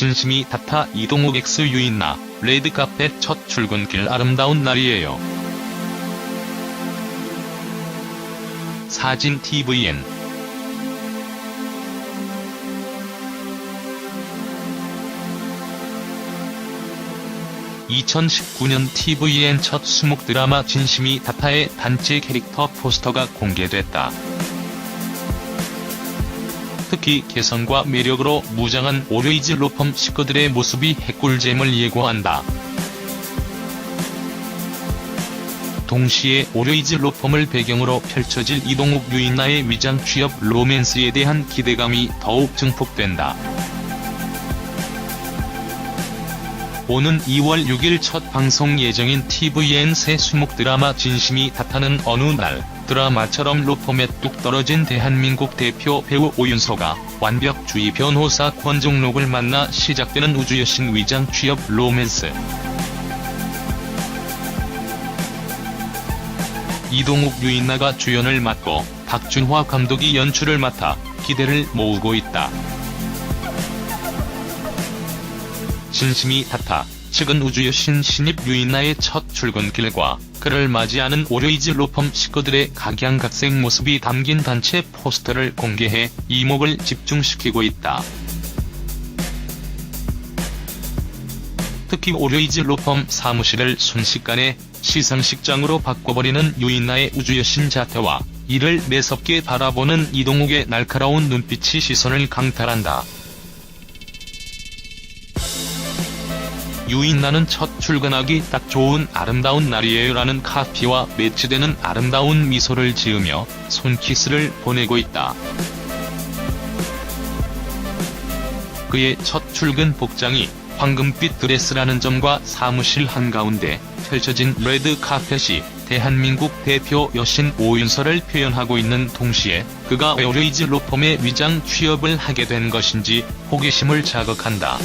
진심이 닿아 이동욱 X 유인나 레드카펫 첫 출근길 아름다운 날이에요. 사진 TVN 2019년 TVN 첫 수목 드라마 진심이 다타의 단체 캐릭터 포스터가 공개됐다. 특히 개성과 매력으로 무장한 오레이즈 로펌 식구들의 모습이 핵꿀잼을 예고한다. 동시에 오레이즈 로펌을 배경으로 펼쳐질 이동욱 유인나의 위장 취업 로맨스에 대한 기대감이 더욱 증폭된다. 오는 2월 6일 첫 방송 예정인 TVN 새 수목 드라마 진심이 다타는 어느 날 드라마처럼 로펌에 뚝 떨어진 대한민국 대표 배우 오윤서가 완벽주의 변호사 권종록을 만나 시작되는 우주여신 위장 취업 로맨스. 이동욱 유인나가 주연을 맡고 박준화 감독이 연출을 맡아 기대를 모으고 있다. 진심이 닿아 측은 우주여신 신입 유인나의 첫 출근길과 그를 맞이하는 오레이즈 로펌 식구들의 각양각색 모습이 담긴 단체 포스터를 공개해 이목을 집중시키고 있다. 특히 오레이즈 로펌 사무실을 순식간에 시상식장으로 바꿔버리는 유인나의 우주여신 자태와 이를 매섭게 바라보는 이동욱의 날카로운 눈빛이 시선을 강탈한다. 유인나는 첫 출근하기 딱 좋은 아름다운 날이에요라는 카피와 매치되는 아름다운 미소를 지으며 손키스를 보내고 있다. 그의 첫 출근 복장이 황금빛 드레스라는 점과 사무실 한가운데 펼쳐진 레드 카펫이 대한민국 대표 여신 오윤서를 표현하고 있는 동시에 그가 오레이즈 로펌의 위장 취업을 하게 된 것인지 호기심을 자극한다.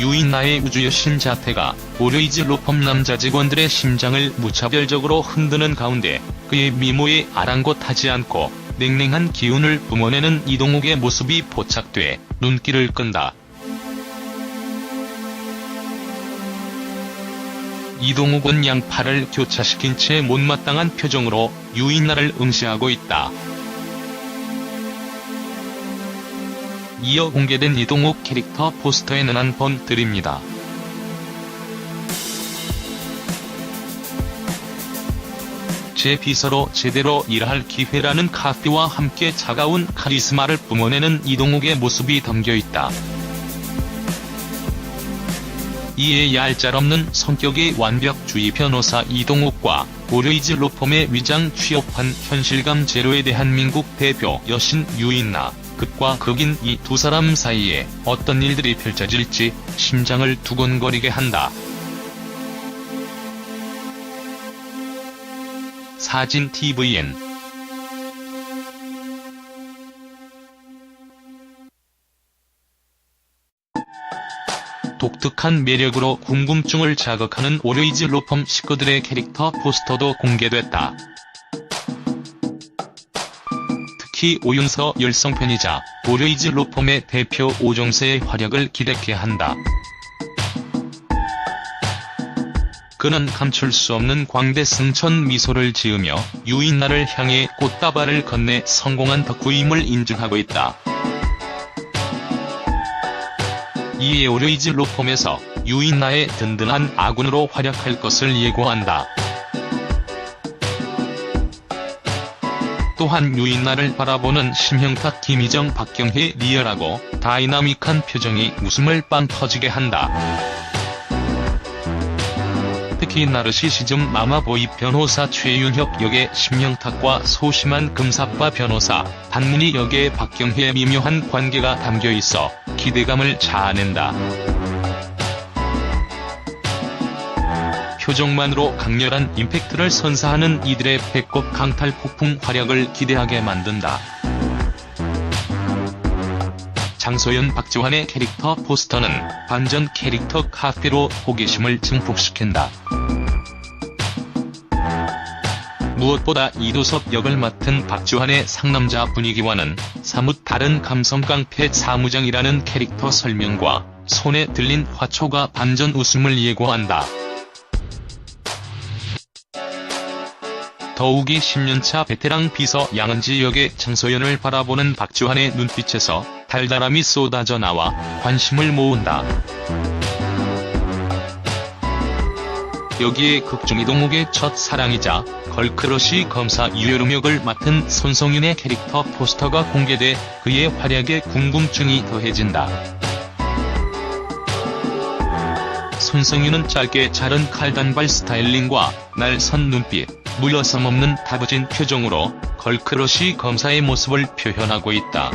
유인나의 우주여신 자태가 오레이즈 로펌 남자 직원들의 심장을 무차별적으로 흔드는 가운데 그의 미모에 아랑곳하지 않고 냉랭한 기운을 뿜어내는 이동욱의 모습이 포착돼 눈길을 끈다. 이동욱은 양팔을 교차시킨 채 못마땅한 표정으로 유인나를 응시하고 있다. 이어 공개된 이동욱 캐릭터 포스터에는 한 번 드립니다. 제 비서로 제대로 일할 기회라는 카피와 함께 차가운 카리스마를 뿜어내는 이동욱의 모습이 담겨있다. 이에 얄짤없는 성격의 완벽주의 변호사 이동욱과 오레이즈 로펌의 위장 취업한 현실감 제로의 대한민국 대표 여신 유인나 극과 극인 이 두 사람 사이에 어떤 일들이 펼쳐질지 심장을 두근거리게 한다. 사진 TVN 독특한 매력으로 궁금증을 자극하는 오레이즈 로펌 식구들의 캐릭터 포스터도 공개됐다. 특히 오윤서 열성팬이자 오레이즈 로펌의 대표 오정세의 활약을 기대케 한다. 그는 감출 수 없는 광대 승천 미소를 지으며 유인나를 향해 꽃다발을 건네 성공한 덕후임을 인증하고 있다. 이에 오레이즈 로펌에서 유인나의 든든한 아군으로 활약할 것을 예고한다. 또한 유인나를 바라보는 심형탁 김희정 박경혜 리얼하고 다이나믹한 표정이 웃음을 빵 터지게 한다. 특히 나르시 시즘 마마보이 변호사 최윤혁 역의 심형탁과 소심한 금사빠 변호사 한문희 역의 박경혜의 미묘한 관계가 담겨있어 기대감을 자아낸다. 표정만으로 강렬한 임팩트를 선사하는 이들의 배꼽 강탈 폭풍 활약을 기대하게 만든다. 장소연 박지환의 캐릭터 포스터는 반전 캐릭터 카페로 호기심을 증폭시킨다. 무엇보다 이도섭 역을 맡은 박주환의 상남자 분위기와는 사뭇 다른 감성 깡패 사무장이라는 캐릭터 설명과 손에 들린 화초가 반전 웃음을 예고한다. 더욱이 10년차 베테랑 비서 양은지 역의 장소연을 바라보는 박주환의 눈빛에서 달달함이 쏟아져 나와 관심을 모은다. 여기에 극중 이동욱의 첫 사랑이자 걸크러쉬 검사 유여름 역을 맡은 손성윤의 캐릭터 포스터가 공개돼 그의 활약에 궁금증이 더해진다. 손성윤은 짧게 자른 칼단발 스타일링과 날선 눈빛, 물러섬 없는 다부진 표정으로 걸크러쉬 검사의 모습을 표현하고 있다.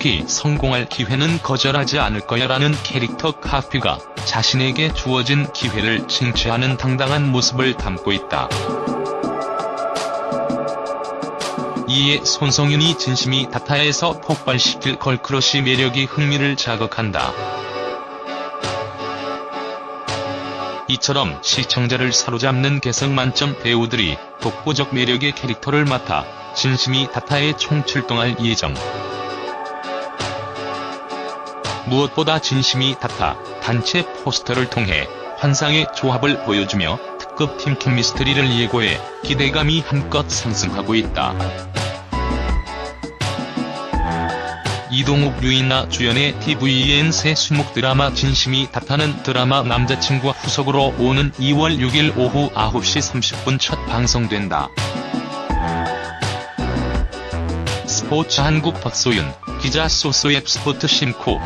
특히 성공할 기회는 거절하지 않을 거야라는 캐릭터 카피가 자신에게 주어진 기회를 칭취하는 당당한 모습을 담고 있다. 이에 손성윤이 진심이 다타에서 폭발시킬 걸크러쉬 매력이 흥미를 자극한다. 이처럼 시청자를 사로잡는 개성 만점 배우들이 독보적 매력의 캐릭터를 맡아 진심이 다타에 총출동할 예정. 무엇보다 진심이 다타 단체 포스터를 통해 환상의 조합을 보여주며 특급 팀 케미스트리를 예고해 기대감이 한껏 상승하고 있다. 이동욱 유인나 주연의 TVN 새 수목 드라마 진심이 다타는 드라마 남자친구와 후속으로 오는 2월 6일 오후 9시 30분 첫 방송된다. 스포츠 한국 박소윤, 기자 소소앱 스포트 심코